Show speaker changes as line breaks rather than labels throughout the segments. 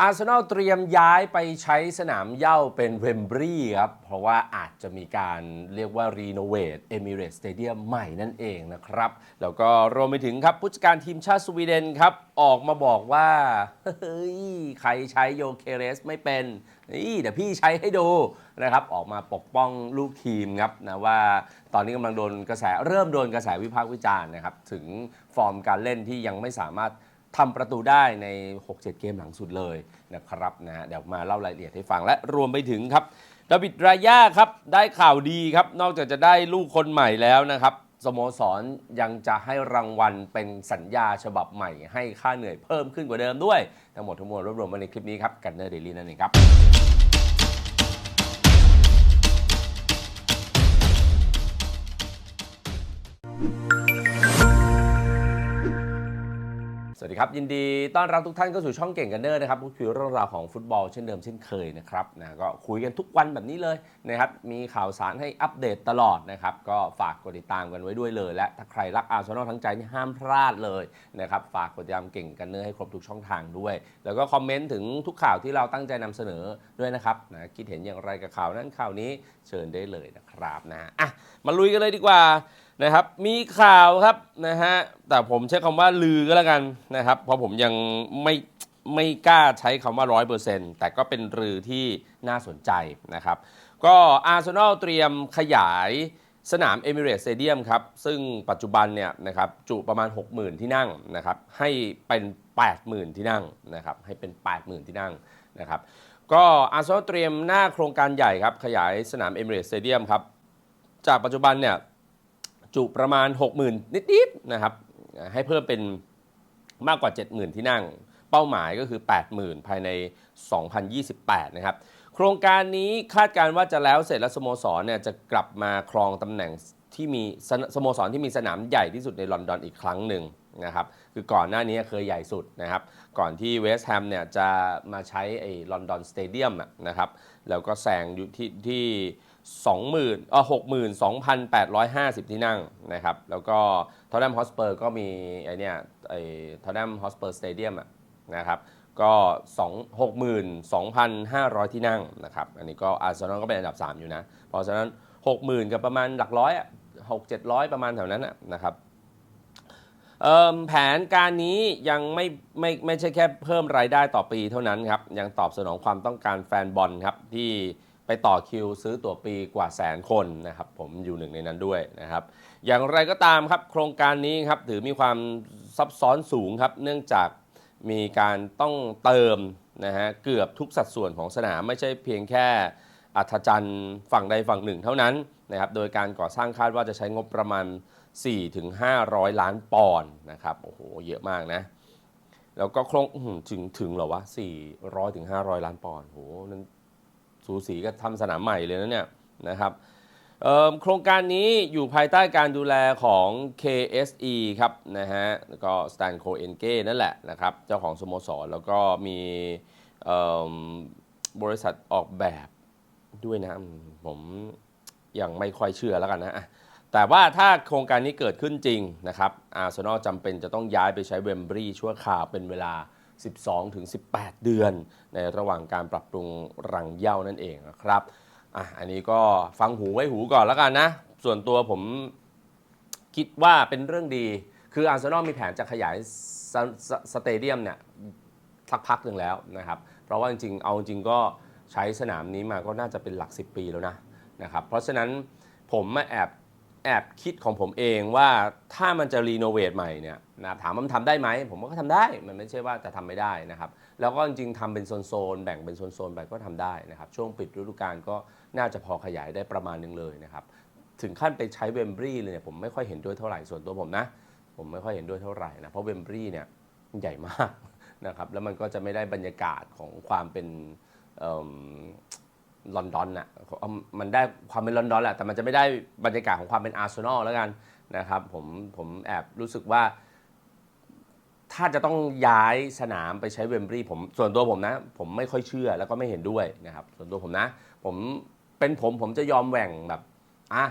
อาร์เซนอลเตรียมย้ายไปใช้สนามเย้าเป็นเวมบรีครับ เพราะว่าอาจจะมีการเรียกว่ารีโนเวทเอมิเรตสเตเดียมใหม่นั่นเองนะครับ แล้วก็รวมไปถึงครับ ผู้จัดการทีมชาติสวีเดนครับ ออกมาบอกว่า เฮ้ย ใครใช้โยเคเรสไม่เป็นนี่เดี๋ยวพี่ใช้ให้ดูนะครับ ออกมาปกป้องลูกทีมครับนะว่าตอนนี้กำลังโดนกระแสเริ่มโดนกระแสวิพากษ์วิจารณ์นะครับ ถึงฟอร์มการเล่นที่ยังไม่สามารถ ทำประตูได้ใน 6-7 เกมหลังสุดเลยนะครับนะเดี๋ยวมาเล่ารายละเอียดให้ฟังและรวมไปถึงครับดาวิดรายาครับได้ข่าวดีครับ นอกจากจะได้ลูกคนใหม่แล้วนะครับสโมสรยังจะให้รางวัลเป็นสัญญาฉบับใหม่ ให้ค่าเหนื่อยเพิ่มขึ้นกว่าเดิมด้วย ทั้งหมดทั้งมวลรวบรวมมาในคลิปนี้ครับกันเนอร์เดลี่นั่นเองครับส วัสดีครับ ยินดีต้อนรับทุกท่านเข้าสู่ช่องเก่งกันเนอร์นะครับพูดคุยเรื่องราวของฟุตบอลเช่นเดิมเช่นเคยนะครับนะก็คุยกันทุกวันแบบนี้เลยนะครับมีข่าวสารให้อัปเดตตลอดนะครับก็ฝากกดติดตามกันไว้ด้วยเลย และถ้าใครรักอาร์เซนอลทั้งใจนี่ห้ามพลาดเลยนะครับฝากกดติดตามเก่งกันเนอร์ให้ครบทุกช่องทางด้วย แล้วก็คอมเมนต์ถึงทุกข่าวที่เราตั้งใจนำเสนอด้วยนะครับนะคิดเห็นอย่างไรกับข่าวนั้นข่าวนี้เชิญได้เลยนะครับนะอะมาลุยกันเลยดีกว่า นะครับ มีข่าวครับนะฮะแต่ผมใช้คำว่าลือก็แล้วกันนะครับ เพราะผมยังไม่ไม่กล้าใช้คำว่าร้อยเปอร์เซ็นต์แต่ก็เป็นลือที่น่าสนใจนะครับ ก็อาร์เซนอลเตรียมขยายสนามเอมิเรตสเตเดียมครับ ซึ่งปัจจุบันเนี่ยนะครับจุประมาณ 60,000 ที่นั่งนะครับให้เป็น 80,000 ที่นั่งนะครับให้เป็น 80,000 ที่นั่งนะครับก็อาร์เซนอลเตรียมหน้าโครงการใหญ่ครับขยายสนามเอมิเรตสเตเดียมครับจากปัจจุบันเนี่ย จุประมาณ 60,000 นิดๆนะครับให้เพิ่มเป็นมากกว่า 70,000 ที่นั่ง เป้าหมายก็คือ 80,000 ภายใน 2028 นะครับ โครงการนี้คาดการณ์ว่าจะแล้วเสร็จและสโมสรเนี่ยจะกลับมาครองตำแหน่งที่มีสสโมสรที่มีสนามใหญ่ที่สุดในลอนดอนอีกครั้งหนึ่งนะครับคือก่อนหน้านี้เคยใหญ่สุดนะครับ ก่อนที่เวสต์แฮมเนี่ยจะมาใช้ไอ้ลอนดอนสเตเดียมนะครับแล้วก็แซงอยู่ที่ที่ 20,000เอ่อ62,850 ที่นั่งนะครับ แล้วก็ทอ t แนมฮอสเปอร์ก็มีไอเนี่ยไอทอ t แนมฮอสเปอร์สเตเดียมอะนะครับก็2 62,500 ที่นั่งนะครับ อันนี้ก็อาร์เซนอลก็เป็นอันดับ 3 อยู่นะ เพราะฉะนั้น 60,000 กับประมาณหลักร้อยอะ6 700ประมาณแถวนั้นนะนะครับแผนการนี้ยังไม่ไม่ไม่ใช่แค่เพิ่มรายได้ต่อปีเท่านั้นครับ ยังตอบสนองความต้องการแฟนบอลครับที่ ไปต่อคิวซื้อตั๋วปีกว่าแสนคนนะครับผมอยู่หนึ่งในนั้นด้วยนะครับ อย่างไรก็ตามครับโครงการนี้ครับถือมีความซับซ้อนสูงครับ เนื่องจากมีการต้องเติมนะฮะเกือบทุกสัดส่วนของสนามไม่ใช่เพียงแค่อัธจันทร์ฝั่งใดฝั่งหนึ่งเท่านั้นนะครับโดยการก่อสร้างคาดว่าจะใช้งบประมาณ4ถึง500 ล้านปอนด์นะครับโอ้โหเยอะมากนะแล้วก็โครงถึงถึงเหรอวะ400ถึง500 ล้านปอนด์โหนั่น สูสีก็ทำสนามใหม่เลยนะเนี่ยนะครับโครงการนี้อยู่ภายใต้การดูแลของ KSE ครับนะฮะแล้วก็ s t a n c o e n g e นั่นแหละนะครับ เจ้าของสโมสร แล้วก็มีบริษัทออกแบบด้วยนะ ผมยังไม่ค่อยเชื่อแล้วกันนะอะแต่ว่าถ้าโครงการนี้เกิดขึ้นจริงนะครับอาร์เซนอลจำเป็นจะต้องย้ายไปใช้เวมบรีชั่วคราวเป็นเวลา 12-18 เดือน ในระหว่างการปรับปรุงรังเหย้านั่นเองนะครับอะอันนี้ก็ฟังหูไว้หูก่อนแล้วกันนะ ส่วนตัวผมคิดว่าเป็นเรื่องดี คืออาร์เซนอลมีแผนจะขยายสสสเตเดียมเนี่ยสักพักหนึ่งแล้วนะครับ เพราะว่าจริงๆ เอาจริงก็ใช้สนามนี้มาก็น่าจะเป็นหลัก 10 ปีแล้วนะนะครับ เพราะฉะนั้นผมมาแอบ แอบคิดของผมเองว่าถ้ามันจะรีโนเวทใหม่เนี่ยนะถามว่ามันทำได้ไหม ผมว่าก็ทำได้ มันไม่ใช่ว่าจะทำไม่ได้นะครับ แล้วก็จริงๆทำเป็นโซนๆ แบ่งเป็นโซนๆ ไปก็ทำได้นะครับ ช่วงปิดฤดูกาลก็น่าจะพอขยายได้ประมาณหนึงเลยนะครับ ถึงขั้นไปใช้เวมบรีเลยเนี่ยผมไม่ค่อยเห็นด้วยเท่าไหร่ ส่วนตัวผมนะ ผมไม่ค่อยเห็นด้วยเท่าไหร่นะ เพราะเวมบรีเนี่ยใหญ่มากนะครับ แล้วมันก็จะไม่ได้บรรยากาศของความเป็นเลอนดอนน่ะมันได้ความเป็นลอนดอนแหละแต่มันจะไม่ได้บรรยากาศของความเป็นอาร์เซนอลแล้วกันนะครับผมผมแอบรู้สึกว่า ถ้าจะต้องย้ายสนามไปใช้เวมบรีผมส่วนตัวผมนะ ผมไม่ค่อยเชื่อแล้วก็ไม่เห็นด้วยนะครับ ส่วนตัวผมนะ ผมเป็นผมผมจะยอมแหว่งแบบอะ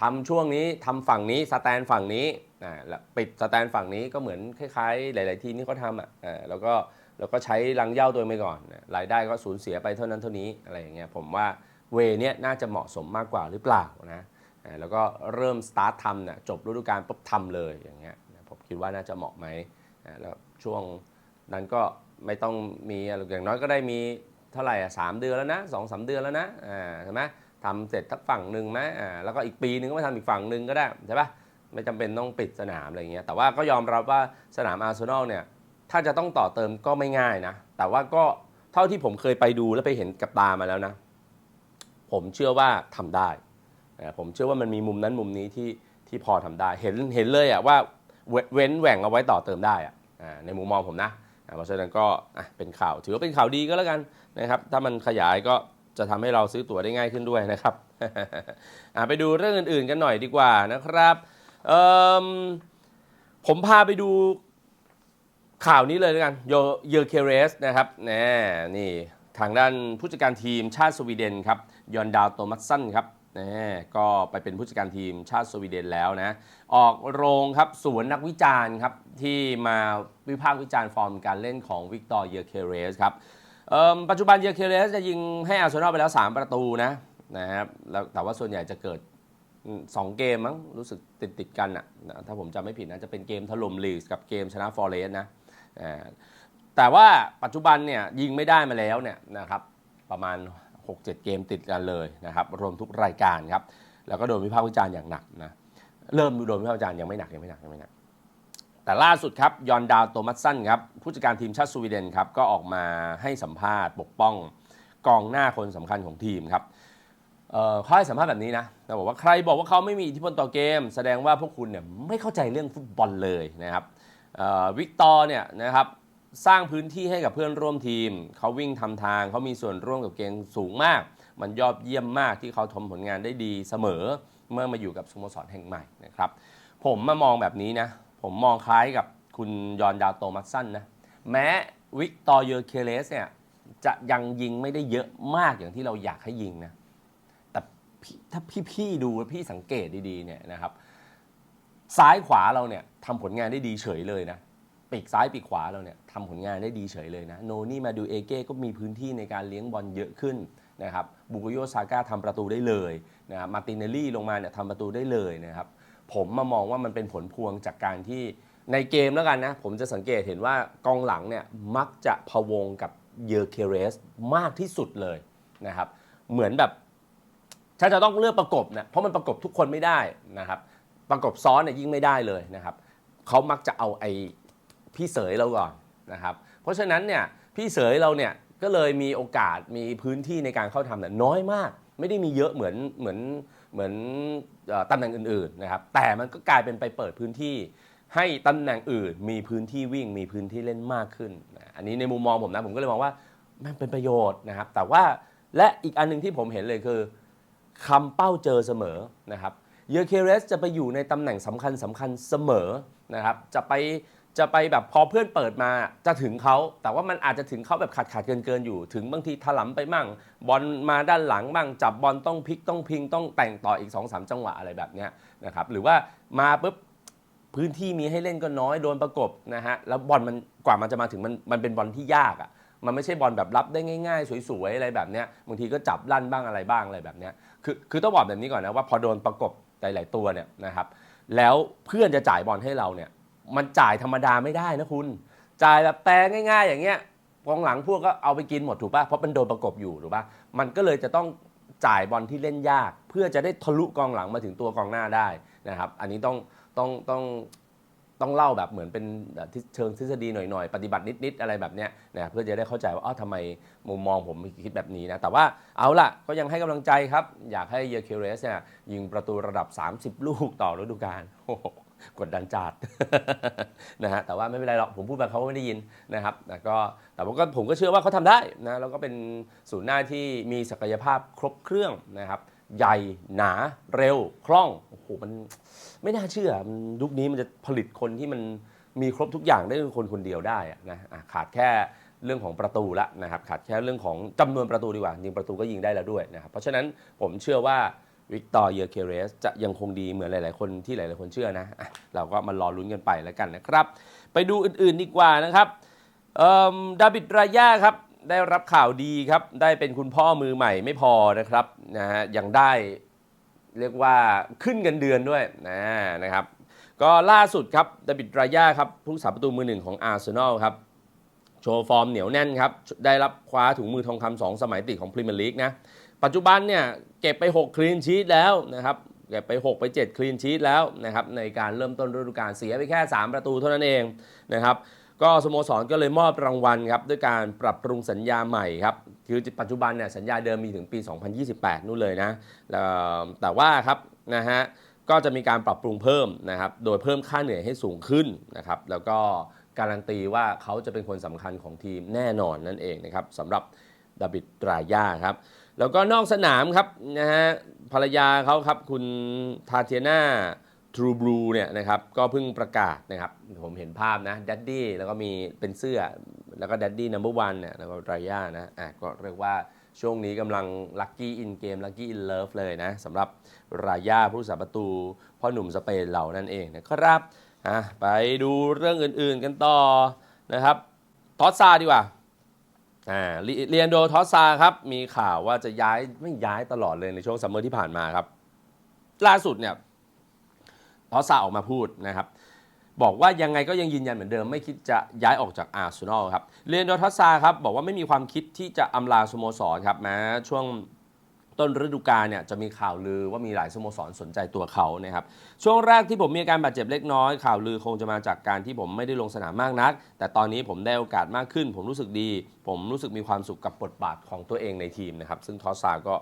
ทำช่วงนี้ทำฝั่งนี้สแตนฝั่งนี้อ่าแล้วปิดสแตนฝั่งนี้ก็เหมือนคล้ายๆ หลาย ๆ ทีมที่เขาทำอะอ่าแล้วก็ แล้วก็ใช้รังเย้าตัวเองไปก่อน รายได้ก็สูญเสียไปเท่านั้นเท่านี้อะไรอย่างเงี้ยผมว่าเวเนี้ยน่าจะเหมาะสมมากกว่าหรือเปล่านะอ่าแล้วก็เริ่มสตาร์ททำเนี่ยจบฤดูกาลปุ๊บทำเลยอย่างเงี้ยผมคิดว่าน่าจะเหมาะไหมอ่าแล้วช่วงนั้นก็ไม่ต้องมีอย่างน้อยก็ได้มีเท่าไหร่อะสามเดือนแล้วนะสองสามเดือนแล้วนะอ่าใช่ไหมทำเสร็จทักฝั่งหนึ่งไหมอ่าแล้วก็อีกปีนึงก็มาทำอีกฝั่งหนึ่งก็ได้ใช่ปะไม่จำเป็นต้องปิดสนามอะไรเงี้ยแต่ว่าก็ยอมรับว่าสนามอาร์เซนอลเนี่ย ถ้าจะต้องต่อเติมก็ไม่ง่ายนะ แต่ว่าก็เท่าที่ผมเคยไปดูและไปเห็นกับตามาแล้วนะ ผมเชื่อว่าทำได้ ผมเชื่อว่ามันมีมุมนั้นมุมนี้ที่ที่พอทำได้ เห็นเห็นเลยอะว่าเว้นแหว่งเอาไว้ต่อเติมได้อะอ่าในมุมมองผมนะเพราะฉะนั้นก็เป็นข่าว ถือว่าเป็นข่าวดีก็แล้วกันนะครับถ้ามันขยายก็จะทำให้เราซื้อตั๋วได้ง่ายขึ้นด้วยนะครับไปดูเรื่องอื่นๆกันหน่อยดีกว่านะครับผมพาไปดู ข่าวนี้เลยแล้วกันโยเยอร์เคเรสนะครับแน่นี่ทางด้านผู้จัดการทีมชาติสวีเดนครับยอนดาวโตมัสสันครับแน่ก็ไปเป็นผู้จัดการทีมชาติสวีเดนแล้วนะ ออกโรงครับสวนนักวิจารณ์ครับ ที่มาวิพากษ์วิจารณ์ฟอร์มการเล่นของวิกตอร์เยอเคเรสครับปัจจุบันเยอเคเรสจะยิงให้อาร์เซนอลไปแล้ว 3 ประตูนะนะครับแล้วแต่ว่าส่วนใหญ่จะเกิดอืมสองเกมมั้งรู้สึกติดติดกันอะนะถ้าผมจำไม่ผิดนะจะเป็นเกมถล่มลีสกับเกมชนะฟอร์เรสนะ แต่ว่าปัจจุบันเนี่ยยิงไม่ได้มาแล้วเนี่ยนะครับประมาณ 6-7 เกมติดกันเลยนะครับรวมทุกรายการครับแล้วก็โดนวิพากษ์วิจารณ์อย่างหนักนะเริ่มโดนวิพากษ์วิจารณ์ยังไม่หนักยังไม่หนักยังไม่หนักแต่ล่าสุดครับยอนดาวโตมัสสันครับผู้จัดการทีมชาติสวีเดนครับก็ออกมาให้สัมภาษณ์ปกป้องกองหน้าคนสำคัญของทีมครับเขาให้สัมภาษณ์แบบนี้นะแต่บอกว่าใครบอกว่าเขาไม่มีอิทธิพลต่อเกม แสดงว่าพวกคุณเนี่ยไม่เข้าใจเรื่องฟุตบอลเลยนะครับ วิกตอร์เนี่ยนะครับสร้างพื้นที่ให้กับเพื่อนร่วมทีม เขาวิ่งทำทาง เขามีส่วนร่วมกับเกมสูงมาก มันยอดเยี่ยมมากที่เขาทำผลงานได้ดีเสมอเมื่อมาอยู่กับสโมสรแห่งใหม่นะครับ ผมมามองแบบนี้นะ ผมมองคล้ายกับคุณยอนดาวโตมัสสันนะ แม้วิกตอร์เยอร์เคเลสเนี่ยจะยังยิงไม่ได้เยอะมากอย่างที่เราอยากให้ยิงนะ แต่ถ้าพี่ๆดูพี่สังเกตดีๆเนี่ยนะครับ ซ้ายขวาเราเนี่ยทำผลงานได้ดีเฉยเลยนะปีกซ้ายปีกขวาเราเนี่ยทำผลงานได้ดีเฉยเลยนะโนนี่มาดูเอเก้ก็มีพื้นที่ในการเลี้ยงบอลเยอะขึ้นนะครับบุกโยซาก้าทำประตูได้เลยนะครับมาร์ตินเนลลี่ลงมาเนี่ยทำประตูได้เลยนะครับผมมามองว่ามันเป็นผลพวงจากการที่ในเกมแล้วกันนะ ผมจะสังเกตเห็นว่ากองหลังเนี่ยมักจะพะวงกับเยอร์เคเรสมากที่สุดเลยนะครับเหมือนแบบถ้าจะต้องเลือกประกบเนี่ยเพราะมันประกบทุกคนไม่ได้นะครับ ประกบซ้อนเนี่ยยิ่งไม่ได้เลยนะครับเขามักจะเอาไอ้พี่เสยเราก่อนนะครับ เพราะฉะนั้นเนี่ยพี่เสยเราเนี่ยก็เลยมีโอกาสมีพื้นที่ในการเข้าทำเนี่ยน้อยมาก ไม่ได้มีเยอะเหมือนเหมือนเหมือนตำแหน่งอื่นๆนะครับ แต่มันก็กลายเป็นไปเปิดพื้นที่ ให้ตำแหน่งอื่น มีพื้นที่วิ่ง มีพื้นที่เล่นมากขึ้นนะอันนี้ในมุมมองผมนะผมก็เลยมองว่ามันเป็นประโยชน์นะครับ แต่ว่าและอีกอันหนึงที่ผมเห็นเลยคือคำเป้าเจอเสมอนะครับ เยอเคเรสจะไปอยู่ในตำแหน่งสำคัญสำคัญเสมอนะครับจะไปจะไปแบบพอเพื่อนเปิดมาจะถึงเขา แต่ว่ามันอาจจะถึงเขาแบบขาดขาดเกินเกินๆอยู่ ถึงบางทีถลำไปมั่ง บอลมาด้านหลังบ้างจับบอลต้องพลิกต้องพิงต้องแต่งต่ออีก2อสจังหวะอะไรแบบนี้นะครับหรือว่ามาปุ๊บพื้นที่มีให้เล่นก็น้อยโดนประกบนะฮะแล้วบอลมันกว่ามันจะมาถึงมันมันเป็นบอลที่ยากอะ่ะมันไม่ใช่บอลแบบรับได้ง่ายๆ สวยๆอะไรแบบเนี้ยบางทีก็จับลั่นบ้างอะไรบ้างอะไรแบบเนี้ยคือคือต้องบอกแบบนี้ก่อนนะว่าพอโดนประกบ หลาย ๆ ตัวเนี่ยนะครับ แล้วเพื่อนจะจ่ายบอลให้เราเนี่ย มันจ่ายธรรมดาไม่ได้นะคุณ จ่ายแบบแปลง่าย ๆ อย่างเงี้ยกองหลังพวกก็เอาไปกินหมดถูกป่ะ เพราะมันโดนประกบอยู่ถูกป่ะ มันก็เลยจะต้องจ่ายบอลที่เล่นยาก เพื่อจะได้ทะลุกองหลังมาถึงตัวกองหน้าได้นะครับ อันนี้ต้องต้องต้อง ต้องเล่าแบบเหมือนเป็นเชิงทฤษฎีหน่อยๆ ปฏิบัตินิดๆอะไรแบบเนี้ยนะเพื่อจะได้เข้าใจว่าอ๋อทำไมมุมมองผมคิดแบบนี้นะ แต่ว่าเอาล่ะก็ยังให้กำลังใจครับ อยากให้เยอร์เคเรสเนี่ยยิงประตูระดับ 30 ลูกต่อฤดูกาลโอ้โหกดดันจัดนะฮะแต่ว่าไม่เป็นไรหรอกผมพูดไปเขาก็ไม่ได้ยินนะครับแต่ก็แต่ว่าก็ผมก็เชื่อว่าเขาทำได้นะแล้วก็เป็นศูนย์หน้าที่มีศักยภาพครบเครื่องนะครับ ใหญ่ หนา เร็ว คล่อง โอ้โห มันไม่น่าเชื่อมันยุคนี้มันจะผลิตคนที่มันมีครบทุกอย่างได้ด้วยคนคนเดียวได้อะนะอะขาดแค่เรื่องของประตูละนะครับขาดแค่เรื่องของจำนวนประตูดีกว่า ยิงประตูก็ยิงได้แล้วด้วยนะครับเพราะฉะนั้นผมเชื่อว่าวิกตอร์เยอเคเรสจะยังคงดีเหมือนหลาย ๆ คนที่หลาย ๆ คนเชื่อนะอะเราก็มารอลุ้นกันไปแล้วกันนะครับ ไปดูอื่น ๆ ดีกว่านะครับเอ่อดาบิดรายาครับ ได้รับข่าวดีครับ ได้เป็นคุณพ่อมือใหม่ไม่พอนะครับ นะฮะยังได้เรียกว่าขึ้นเงินเดือนด้วยนะนะครับ ก็ล่าสุดครับดาบิดรายาครับผู้สาประตูมือหนึ่งของอาร์เซนอลครับโชว์ฟอร์มเหนียวแน่นครับ ได้รับคว้าถุงมือทองคำสองสมัยติดของพรีเมียร์ลีกนะ ปัจจุบันเนี่ยเก็บไป 6 คลีนชีตแล้วนะครับ เก็บไป 6 ไป 7 คลีนชีตแล้วนะครับ ในการเริ่มต้นฤดูกาลเสียไปแค่ 3 ประตูเท่านั้นเองนะครับ ก็สโมสรก็เลยมอบรางวัลครับด้วยการปรับปรุงสัญญาใหม่ครับคือปัจจุบันเนี่ยสัญญาเดิมมีถึงปี 2028 นู่นเลยนะแล้วแต่ว่าครับนะฮะก็จะมีการปรับปรุงเพิ่มนะครับโดยเพิ่มค่าเหนื่อยให้สูงขึ้นนะครับแล้วก็การันตีว่าเขาจะเป็นคนสำคัญของทีมแน่นอนนั่นเองนะครับสำหรับดาบิดตรายาครับแล้วก็นอกสนามครับนะฮะภรรยาเขาครับคุณทาเทียนา ทรูบลูเนี่ยนะครับก็เพิ่งประกาศนะครับผมเห็นภาพนะดัดดี้แล้วก็มีเป็นเสื้อแล้วก็ดัดดี้นัมเบอร์วันเนี่ยแล้วก็รายานะอะก็เรียกว่าช่วงนี้กำลังลัคกี้อินเกมลัคกี้อินเลิฟเลยนะสำหรับรายาผู้สาประตู พ่อหนุ่มสเปนเหล่านั่นเองนะครับอะไปดูเรื่องอื่นๆกันต่อนะครับทอสซาดีกว่าอ่าเรียนโดทอสซาครับมีข่าวว่าจะย้ายไม่ย้ายตลอดเลยในช่วงซัมเมอร์ที่ผ่านมาครับ ล่าสุดเนี่ย ทอสซาออกมาพูดนะครับ บอกว่ายังไงก็ยังยืนยันเหมือนเดิม ไม่คิดจะย้ายออกจากอาร์เซนอลครับเรียนโดทอสซาครับบอกว่าไม่มีความคิดที่จะอำลาสโมสรครับแม้ช่วงต้นฤดูกาลเนี่ยจะมีข่าวลือว่ามีหลายสโมสรสนใจตัวเขานะครับช่วงแรกที่ผมมีอาการบาดเจ็บเล็กน้อย ข่าวลือคงจะมาจากการที่ผมไม่ได้ลงสนามมากนัก แต่ตอนนี้ผมได้โอกาสมากขึ้น ผมรู้สึกดี ผมรู้สึกมีความสุขกับบทบาทของตัวเองในทีมนะครับซึ่งทอสซาก็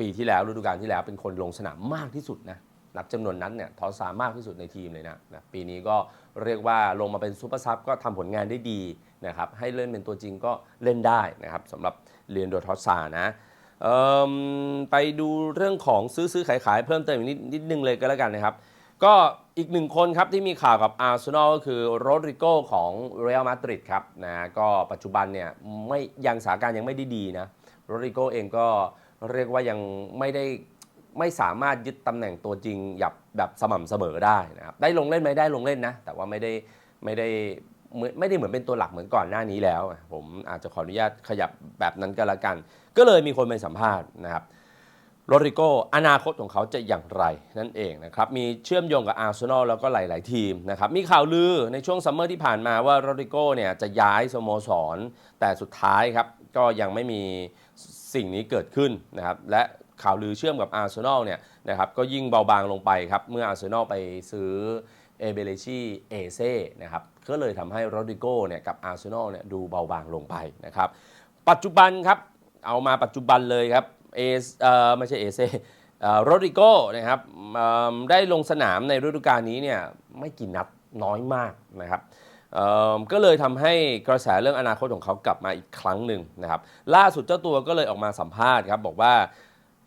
ปีที่แล้วฤดูกาลที่แล้วเป็นคนลงสนามมากที่สุดนะ นับจำนวนนั้นเนี่ยทอสซามากที่สุดในทีมเลยนะนะปีนี้ก็เรียกว่าลงมาเป็นซูเปอร์ซับก็ทำผลงานได้ดีนะครับให้เล่นเป็นตัวจริงก็เล่นได้นะครับสำหรับเรียนโดทอสซานะไปดูเรื่องของซื้อซื้อขายขายเพิ่มเติมอีกนิดนิดนึงเลยก็แล้วกันนะครับ ก็อีกหนึ่งคนครับที่มีข่าวกับอาร์เซนอลก็คือโรดริโกของเรอัลมาดริดครับนะก็ปัจจุบันเนี่ยไม่ยังสถานการณ์ยังไม่ได้ดีนะโรดริโกเองก็เรียกว่ายังไม่ได้ ไม่สามารถยึดตำแหน่งตัวจริงหยับแบบสม่ำเสมอได้นะครับได้ลงเล่นไหมได้ลงเล่นนะ แต่ว่าไม่ได้ไม่ได้ไม่ได้เหมือนเป็นตัวหลักเหมือนก่อนหน้านี้แล้ว ผมอาจจะขออนุญาตขยับแบบนั้นก็แล้วกัน ก็เลยมีคนไปสัมภาษณ์นะครับโรดริโกอนาคตของเขาจะอย่างไรนั่นเองนะครับ มีเชื่อมโยงกับอาร์เซนอลแล้วก็หลาย ๆ ทีมนะครับ มีข่าวลือในช่วงซัมเมอร์ที่ผ่านมาว่าโรดริโกเนี่ยจะย้ายสโมสร แต่สุดท้ายครับ ก็ยังไม่มีสิ่งนี้เกิดขึ้นนะครับ และ ข่าวลือเชื่อมกับอาร์เซนอลเนี่ยนะครับก็ยิ่งเบาบางลงไปครับ เมื่ออาร์เซนอลไปซื้อเอเบเลชีเอเซ่นะครับก็เลยทำให้โรดริโก้เนี่ยกับอาร์เซนอลเนี่ยดูเบาบางลงไปนะครับ ปัจจุบันครับ เอามาปัจจุบันเลยครับเอเอ่อไม่ใช่เอเซ่โรดริโก้นะครับได้ลงสนามในฤดูกาลนี้เนี่ยไม่กี่นัดน้อยมากนะครับก็เลยทำให้กระแสเรื่องอนาคตของเขากลับมาอีกครั้งหนึ่งนะครับ ล่าสุดเจ้าตัวก็เลยออกมาสัมภาษณ์ครับบอกว่า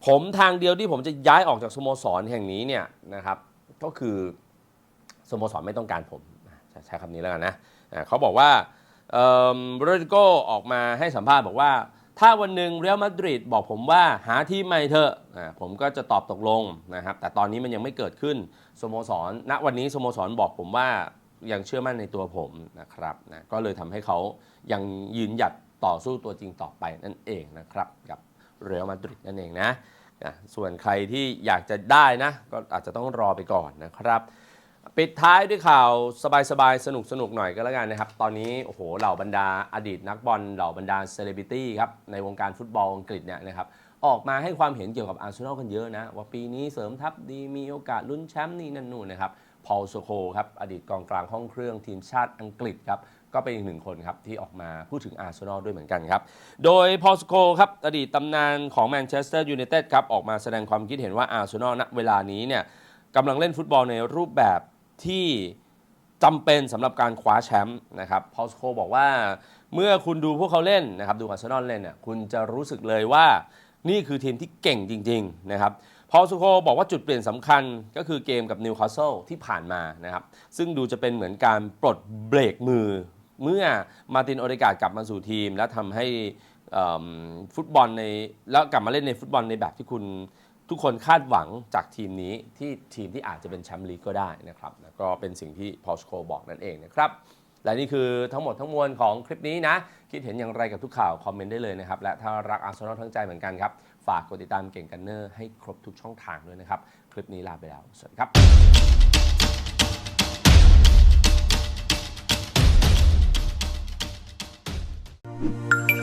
ผมทางเดียวที่ผมจะย้ายออกจากสโมสรแห่งนี้เนี่ยนะครับก็คือสโมสรไม่ต้องการผมใช้คำนี้แล้วกันนะเขาบอกว่าโรดริโกออกมาให้สัมภาษณ์บอกว่า ถ้าวันหนึ่งเรอัลมาดริดบอกผมว่าหาทีมใหม่เถอะผมก็จะตอบตกลงนะครับแต่ตอนนี้มันยังไม่เกิดขึ้นสโมสรณวันนี้สโมสรบอกผมว่ายังเชื่อมั่นในตัวผมนะครับนะก็เลยทำให้เขายังยืนหยัดต่อสู้ตัวจริงต่อไปนั่นเองนะครับกับเรอัลมาดริดนั่นเองนะ นะส่วนใครที่อยากจะได้นะ ก็อาจจะต้องรอไปก่อนนะครับ ปิดท้ายด้วยข่าวสบายๆ สนุกสนุกๆหน่อยก็แล้วกันนะครับ ตอนนี้โอ้โหเหล่าบรรดาอดีตนักบอลเหล่าบรรดาเซเลบริตี้ครับในวงการฟุตบอลอังกฤษเนี่ยนะครับออกมาให้ความเห็นเกี่ยวกับอาร์เซนอลกันเยอะนะ ว่าปีนี้เสริมทัพดีมีโอกาสลุ้นแชมป์นี่นั่นนู่นนะครับพอลโซโคครับอดีตกองกลางห้องเครื่องทีมชาติอังกฤษครับ ก็เป็นอีกหนึ่งคนครับที่ออกมาพูดถึงอาร์เซนอลด้วยเหมือนกันครับ โดยพอลสโคครับอดีตตำนานของแมนเชสเตอร์ยูไนเต็ดครับออกมาแสดงความคิดเห็นว่าอาร์เซนอลณเวลานี้เนี่ยกำลังเล่นฟุตบอลในรูปแบบที่จำเป็นสำหรับการคว้าแชมป์นะครับพอลสโคบอกว่าเมื่อคุณดูพวกเขาเล่นนะครับดูอาร์เซนอลเล่นเนี่ยคุณจะรู้สึกเลยว่านี่คือทีมที่เก่งจริง ๆ นะครับพอลสุโคบอกว่าจุดเปลี่ยนสำคัญก็คือเกมกับนิวคาสเซิลที่ผ่านมานะครับ ซึ่งดูจะเป็นเหมือนการปลดเบรกมือ เมื่อมาตินโอเดกาดกลับมาสู่ทีม และทำให้ฟุตบอลในแล้วกลับมาเล่นในฟุตบอลในแบบที่คุณทุกคนคาดหวังจากทีมนี้ที่ทีมที่อาจจะเป็นแชมป์ลีกก็ได้นะครับแล้วก็เป็นสิ่งที่พอสโคบอกนั่นเองนะครับและนี่คือทั้งหมดทั้งมวลของคลิปนี้นะ คิดเห็นอย่างไรกับทุกข่าว คอมเมนต์ได้เลยนะครับ และถ้ารักอาร์เซนอลทั้งใจเหมือนกันครับ ฝากกดติดตามเก่งกันเนอร์ให้ครบทุกช่องทางด้วยนะครับ คลิปนี้ลาไปแล้ว สวัสดีครับ Música